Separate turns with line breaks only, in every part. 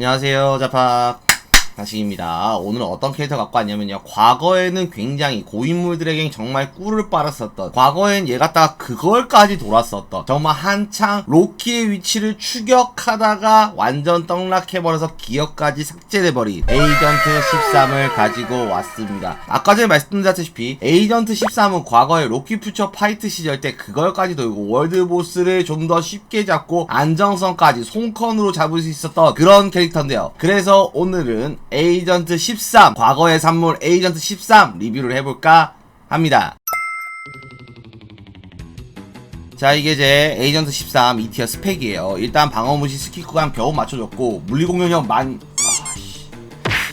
안녕하세요 자팍 다시입니다. 오늘은 어떤 캐릭터 갖고 왔냐면요. 과거에는 굉장히 고인물들에겐 정말 꿀을 빨았었던 과거엔 얘 갖다가 그걸까지 돌았었던 정말 한창 로키의 위치를 추격하다가 완전 떡락해버려서 기억까지 삭제돼버린 에이전트 13을 가지고 왔습니다. 아까 전에 말씀드렸다시피 에이전트 13은 과거에 로키 퓨처 파이트 시절 때 그걸까지 돌고 월드보스를 좀 더 쉽게 잡고 안정성까지 손컨으로 잡을 수 있었던 그런 캐릭터인데요. 그래서 오늘은 에이전트 13 과거의 산물 에이전트 13 리뷰를 해볼까 합니다. 자 이게 제 에이전트 13 2티어 스펙이에요. 일단 방어무시 구간 겨우 맞춰줬고 물리공격력 만... 아씨.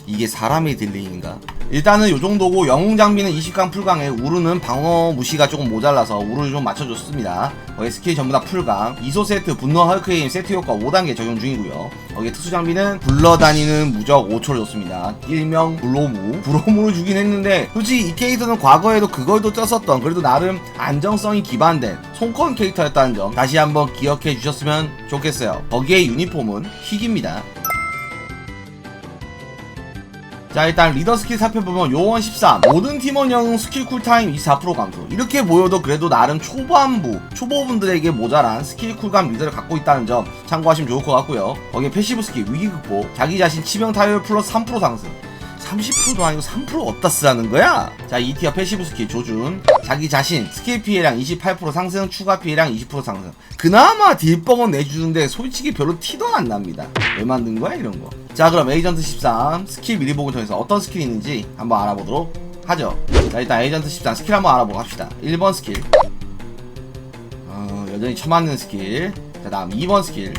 이게 사람의 딜링인가? 일단은 요 정도고 영웅 장비는 20강 풀강에 우르는 방어 무시가 조금 모자라서 우르를 좀 맞춰줬습니다. 거기 스킬 전부 다 풀강. 이소 세트 분노 헐크임 세트 효과 5단계 적용 중이고요. 거기 특수 장비는 굴러다니는 무적 5초를 줬습니다. 일명 브로무. 브로무를 주긴 했는데 솔직히 이 캐릭터는 과거에도 그걸도 떴었던 그래도 나름 안정성이 기반된 손컨 캐릭터였다는 점 다시 한번 기억해 주셨으면 좋겠어요. 거기에 유니폼은 킥입니다. 자 일단 리더 스킬 살펴보면 요원 13 모든 팀원 영웅 스킬 쿨타임 24% 감소 이렇게 보여도 그래도 나름 초반부 초보분들에게 모자란 스킬 쿨감 리더를 갖고 있다는 점 참고하시면 좋을 것 같고요. 거기에 패시브 스킬 위기 극복 자기 자신 치명 타율 플러스 3% 상승 30%도 아니고 3% 어디다 쓰라는 거야? 자, 2티어 패시브 스킬 조준. 자기 자신 스킬 피해량 28% 상승, 추가 피해량 20% 상승. 그나마 딜뻥은 내주는데 솔직히 별로 티도 안 납니다. 왜 만든 거야, 이런 거? 자, 그럼 에이전트 13 스킬 미리 보고 통해서 어떤 스킬이 있는지 한번 알아보도록 하죠. 자, 일단 에이전트 13 스킬 한번 알아보고 합시다. 1번 스킬. 어, 여전히 처맞는 스킬. 자, 다음 2번 스킬.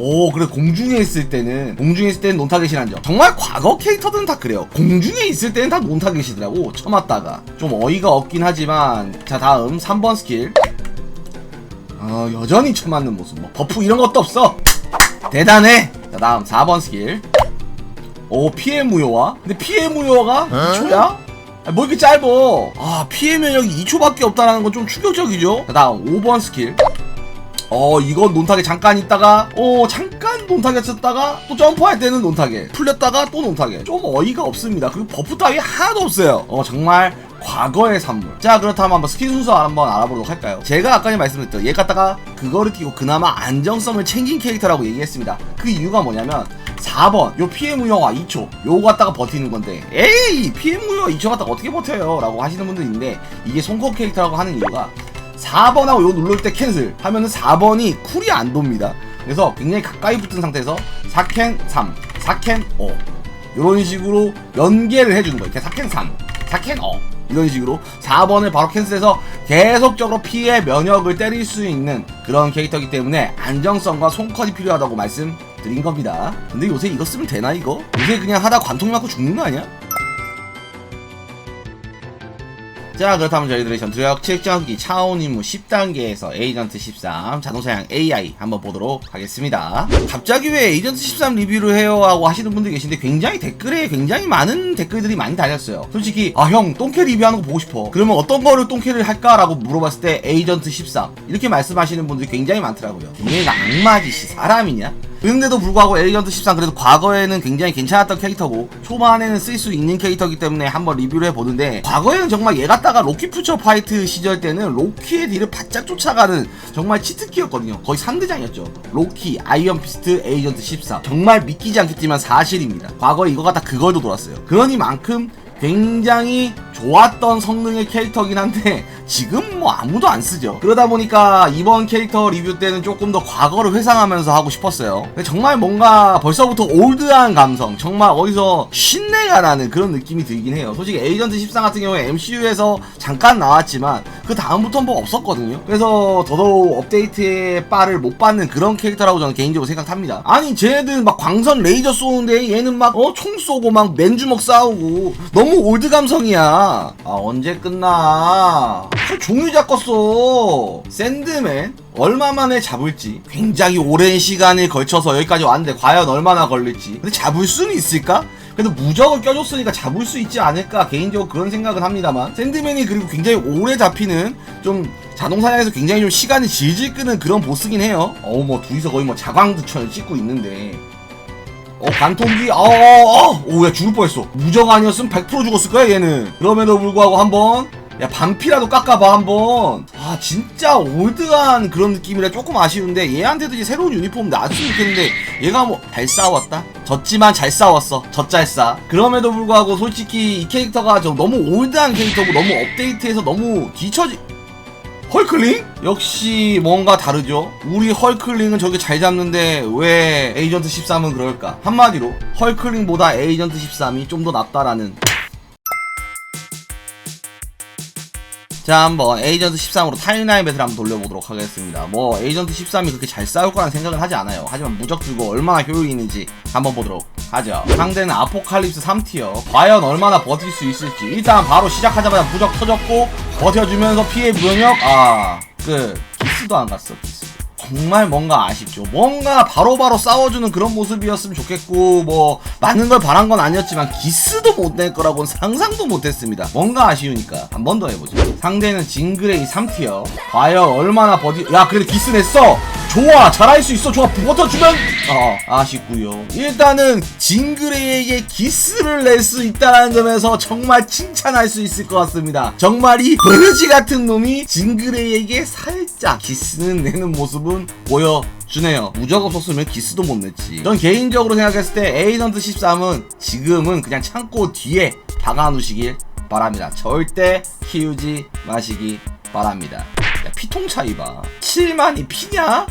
오 그래 공중에 있을 때는 공중에 있을 때는 논타겟이란 점. 정말 과거 캐릭터들은 다 그래요. 공중에 있을 때는 다 논타겟이더라고 쳐맞다가. 좀 어이가 없긴 하지만 자 다음 3번 스킬. 어 여전히 쳐맞는 모습. 뭐 버프 이런 것도 없어. 대단해. 자 다음 4번 스킬. 오 피해 무효화? 근데 피해 무효화가 2초야? 뭐 이렇게 짧어? 아 피해 면역이 2초밖에 없다는 건 좀 충격적이죠? 자 다음 5번 스킬 어 이건 논타게 잠깐 있다가 어 잠깐 논타게 쳤다가 또 점프할 때는 논타게 풀렸다가 또 논타게 좀 어이가 없습니다. 그리고 버프 따위 하나도 없어요. 어 정말 과거의 산물. 자 그렇다면 한번 스킬 순서 한번 알아보도록 할까요? 제가 아까 말씀드렸던 얘 갖다가 그거를 끼고 그나마 안정성을 챙긴 캐릭터라고 얘기했습니다. 그 이유가 뭐냐면 4번 요 피해 무효화 2초. 요거 갖다가 버티는 건데 에이 피해 무효화 2초 갖다가 어떻게 버텨요? 라고 하시는 분들 있는데 이게 손꼽 캐릭터라고 하는 이유가 4번하고 요 누를 때 캔슬 하면은 4번이 쿨이 안 돕니다. 그래서 굉장히 가까이 붙은 상태에서 4캔 3, 4캔 5 이런 식으로 연계를 해주는 거예요. 이렇게 4캔 3, 4캔 5 이런 식으로 4번을 바로 캔슬해서 계속적으로 피해 면역을 때릴 수 있는 그런 캐릭터이기 때문에 안정성과 손컷이 필요하다고 말씀드린 겁니다. 근데 요새 이거 쓰면 되나 이거? 요새 그냥 하다 관통 맞고 죽는 거 아니야? 자 그렇다면 저희들의 전투력 측정기 차원 임무 10단계에서 에이전트 13 자동차량 AI 한번 보도록 하겠습니다. 갑자기 왜 에이전트 13 리뷰를 해요? 하고 하시는 분들 계신데 굉장히 댓글에 굉장히 많은 댓글들이 많이 달렸어요. 솔직히 아 형 똥캐 리뷰하는 거 보고 싶어. 그러면 어떤 거를 똥캐를 할까 라고 물어봤을 때 에이전트 13 이렇게 말씀하시는 분들이 굉장히 많더라고요. 얘가 악마짓이 사람이냐? 그런데도 불구하고 에이전트 13 그래도 과거에는 굉장히 괜찮았던 캐릭터고 초반에는 쓸 수 있는 캐릭터이기 때문에 한번 리뷰를 해보는데 과거에는 정말 얘 갖다가 로키 퓨처 파이트 시절 때는 로키의 뒤를 바짝 쫓아가는 정말 치트키였거든요. 거의 3대장이었죠. 로키, 아이언 피스트, 에이전트 13 정말 믿기지 않겠지만 사실입니다. 과거에 이거 갖다 그걸도 돌았어요. 그러니만큼 굉장히 좋았던 성능의 캐릭터긴 한데 지금 뭐 아무도 안 쓰죠. 그러다 보니까 이번 캐릭터 리뷰 때는 조금 더 과거를 회상하면서 하고 싶었어요. 정말 뭔가 벌써부터 올드한 감성 정말 어디서 신내가 나는 그런 느낌이 들긴 해요. 솔직히 에이전트 13 같은 경우에 MCU에서 잠깐 나왔지만 그 다음부터는 뭐 없었거든요. 그래서 더더욱 업데이트의 바를 못 받는 그런 캐릭터라고 저는 개인적으로 생각합니다. 아니 쟤네들 막 광선 레이저 쏘는데 얘는 막 어? 총 쏘고 막 맨주먹 싸우고 너무 올드 감성이야. 아 언제 끝나 하루 종일 잡았어. 샌드맨 얼마 만에 잡을지. 굉장히 오랜 시간에 걸쳐서 여기까지 왔는데 과연 얼마나 걸릴지. 근데 잡을 수는 있을까? 그래도 무적을 껴줬으니까 잡을 수 있지 않을까. 개인적으로 그런 생각은 합니다만. 샌드맨이 그리고 굉장히 오래 잡히는 좀 자동사냥에서 굉장히 좀 시간이 질질 끄는 그런 보스긴 해요. 어우 뭐 둘이서 거의 뭐 자광두천을 찍고 있는데. 어 관통기? 어어어. 오야 죽을 뻔했어. 무적 아니었으면 100% 죽었을 거야 얘는. 그럼에도 불구하고 한번 야 반피라도 깎아봐 한번 아 진짜 올드한 그런 느낌이라 조금 아쉬운데 얘한테도 이제 새로운 유니폼 나왔으면 좋겠는데 얘가 뭐 잘 싸웠다 졌지만 잘 싸웠어 젖잘싸 그럼에도 불구하고 솔직히 이 캐릭터가 좀 너무 올드한 캐릭터고 너무 업데이트해서 너무 뒤처지 헐클링? 역시 뭔가 다르죠. 우리 헐클링은 저게 잘 잡는데 왜 에이전트 13은 그럴까? 한마디로 헐클링보다 에이전트 13이 좀 더 낫다라는 자 한번 에이전트 13으로 타임라인 배틀 한번 돌려보도록 하겠습니다. 뭐 에이전트 13이 그렇게 잘 싸울 거라는 생각은 하지 않아요. 하지만 무적 들고 얼마나 효율이 있는지 한번 보도록 하죠. 상대는 아포칼립스 3티어. 과연 얼마나 버틸 수 있을지. 일단 바로 시작하자마자 무적 터졌고 버텨주면서 피해 무역 아끝 기스도 안 갔어 기스 정말 뭔가 아쉽죠. 뭔가 바로바로 싸워주는 그런 모습이었으면 좋겠고, 뭐, 많은 걸 바란 건 아니었지만, 기스도 못 낼 거라고는 상상도 못 했습니다. 뭔가 아쉬우니까, 한 번 더 해보죠. 상대는 징그레이 3티어. 과연 얼마나 버디, 야, 그래도 기스 냈어! 좋아! 잘할 수 있어! 좋아! 버텨주면! 어, 아쉽구요 일단은, 징그레이에게 기스를 낼 수 있다는 점에서 정말 칭찬할 수 있을 것 같습니다. 정말 이 버르지 같은 놈이 징그레이에게 살짝 기스는 내는 모습은 보여 주네요. 무적 없었으면 기스도 못 냈지. 전 개인적으로 생각했을 때 에이전트 13은 지금은 그냥 창고 뒤에 박아놓으시길 바랍니다. 절대 키우지 마시기 바랍니다. 야, 피통 차이 봐. 7만이 피냐?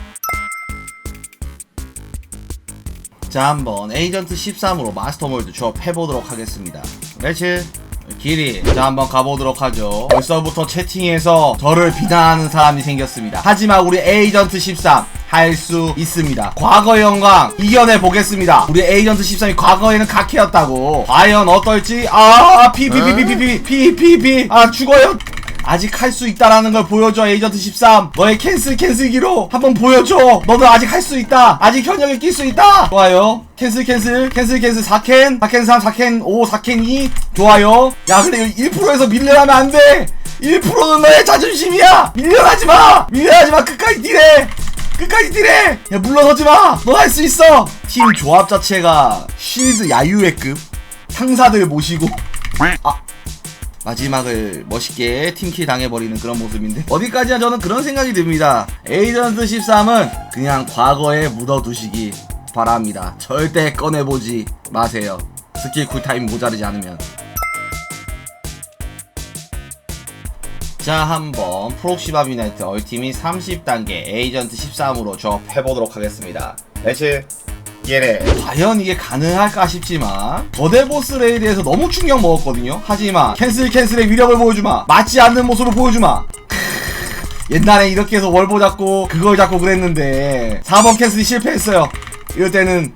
자 한번 에이전트 13으로 마스터몰드 조합 해보도록 하겠습니다. 매치 길이. 자 한번 가보도록 하죠. 벌써부터 채팅에서 저를 비난하는 사람이 생겼습니다. 하지만 우리 에이전트 13 할 수 있습니다. 과거의 영광 이겨내 보겠습니다. 우리 에이전트 13이 과거에는 각해였다고. 과연 어떨지? 아 피피피피피피피피피. 아 죽어요 아직 할 수 있다라는 걸 보여줘 에이전트 13 너의 캔슬 캔슬기로 한번 보여줘. 너도 아직 할 수 있다. 아직 현역에 낄 수 있다. 좋아요. 캔슬 캔슬 캔슬 캔슬. 4캔 4캔 3 4캔 5 4캔 2 좋아요. 야 근데 1%에서 밀려나면 안돼. 1%는 너의 자존심이야. 밀려나지마. 밀려나지마. 끝까지 뛰래. 끝까지 뛰래. 야 물러서지마. 너 할 수 있어. 팀 조합 자체가 쉴드 야유회급. 상사들 모시고. 아 마지막을 멋있게 팀킬 당해버리는 그런 모습인데 어디까지나 저는 그런 생각이 듭니다. 에이전트 13은 그냥 과거에 묻어두시기 바랍니다. 절대 꺼내보지 마세요. 스킬 쿨타임 모자르지 않으면. 자 한번 프록시바 유나이트 얼티밋 30단계 에이전트 13으로 조합해보도록 하겠습니다. 매치 예래 과연 이게 가능할까 싶지만 거대보스 레이드에서 너무 충격 먹었거든요. 하지만 캔슬 캔슬의 위력을 보여주마. 맞지 않는 모습을 보여주마. 옛날에 이렇게 해서 월보 잡고 그걸 잡고 그랬는데 4번 캔슬이 실패했어요. 이럴 때는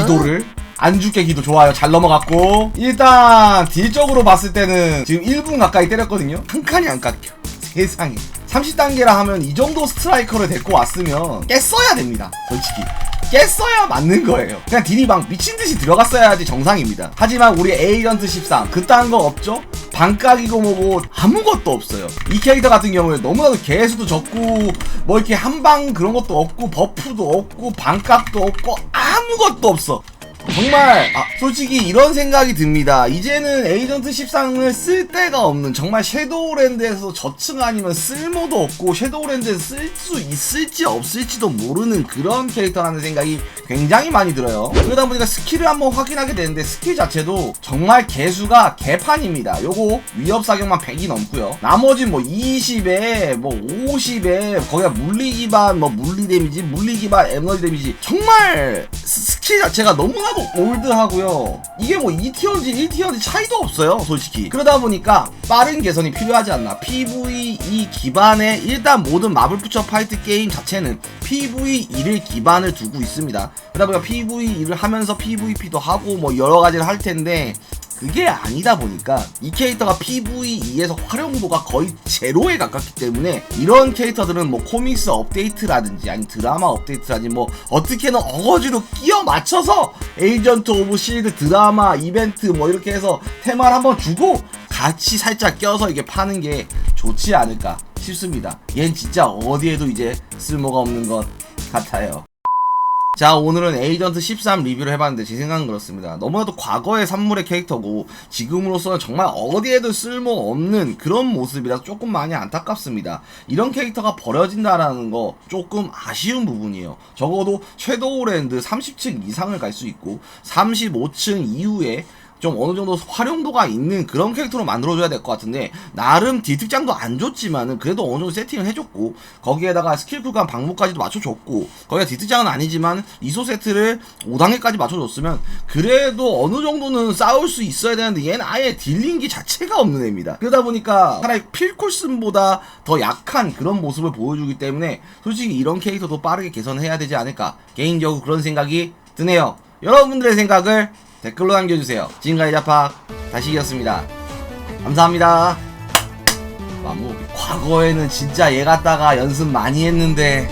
기도를? 안 죽게 기도. 좋아요. 잘 넘어갔고. 일단 딜적으로 봤을 때는 지금 1분 가까이 때렸거든요. 한 칸이 안 깎여. 세상에. 30단계라 하면 이 정도 스트라이커를 데리고 왔으면 깼어야 됩니다. 솔직히 깼어야 맞는 거예요. 그냥 딜이 막 미친 듯이 들어갔어야지 정상입니다. 하지만 우리 에이전트 13 그딴 거 없죠? 반각이고 뭐고 아무것도 없어요. 이 캐릭터 같은 경우에 너무나도 개수도 적고 뭐 이렇게 한방 그런 것도 없고 버프도 없고 반각도 없고 아무것도 없어. 정말 아, 솔직히 이런 생각이 듭니다. 이제는 에이전트 13을 쓸 데가 없는 정말 섀도우랜드에서 저층 아니면 쓸모도 없고 섀도우랜드에서 쓸 수 있을지 없을지도 모르는 그런 캐릭터라는 생각이 굉장히 많이 들어요. 그러다 보니까 스킬을 한번 확인하게 되는데 스킬 자체도 정말 개수가 개판입니다. 요거 위협 사격만 100이 넘고요. 나머지 뭐 20에 뭐 50에 거기다 물리 기반 뭐 물리 데미지, 물리 기반 에너지 데미지 정말 스- 스킬 자체가 너무나도 올드하고요. 이게 뭐 2티어인지 1티어인지 차이도 없어요, 솔직히. 그러다 보니까 빠른 개선이 필요하지 않나. PVE 기반의 일단 모든 마블 푸처 파이트 게임 자체는 PVE를 기반을 두고 있습니다. 그러다 보니까 PVE를 하면서 PVP도 하고 뭐 여러 가지를 할 텐데 그게 아니다 보니까 이 캐릭터가 PVE에서 활용도가 거의 제로에 가깝기 때문에 이런 캐릭터들은 뭐 코믹스 업데이트라든지 아니 드라마 업데이트라든지 뭐 어떻게든 어거지로 끼워 맞춰서 에이전트 오브 실드 드라마 이벤트 뭐 이렇게 해서 테마를 한번 주고 같이 살짝 껴서 이게 파는 게 좋지 않을까 싶습니다. 얜 진짜 어디에도 이제 쓸모가 없는 것 같아요. 자 오늘은 에이전트 13 리뷰를 해봤는데 제 생각은 그렇습니다. 너무나도 과거의 산물의 캐릭터고 지금으로서는 정말 어디에도 쓸모없는 그런 모습이라 조금 많이 안타깝습니다. 이런 캐릭터가 버려진다라는 거 조금 아쉬운 부분이에요. 적어도 섀도우랜드 30층 이상을 갈 수 있고 35층 이후에 좀 어느 정도 활용도가 있는 그런 캐릭터로 만들어줘야 될 것 같은데 나름 디특장도 안 좋지만은 그래도 어느 정도 세팅을 해줬고 거기에다가 스킬 구간 방목까지도 맞춰줬고 거기가 디특장은 아니지만 이소 세트를 5단계까지 맞춰줬으면 그래도 어느 정도는 싸울 수 있어야 되는데 얘는 아예 딜링기 자체가 없는 애입니다. 그러다 보니까 차라리 필콜슨보다 더 약한 그런 모습을 보여주기 때문에 솔직히 이런 캐릭터도 빠르게 개선해야 되지 않을까. 개인적으로 그런 생각이 드네요. 여러분들의 생각을 댓글로 남겨주세요. 지금까지 자팍 다시 이었습니다. 감사합니다. 마무 과거에는 진짜 얘 갖다가 연습 많이 했는데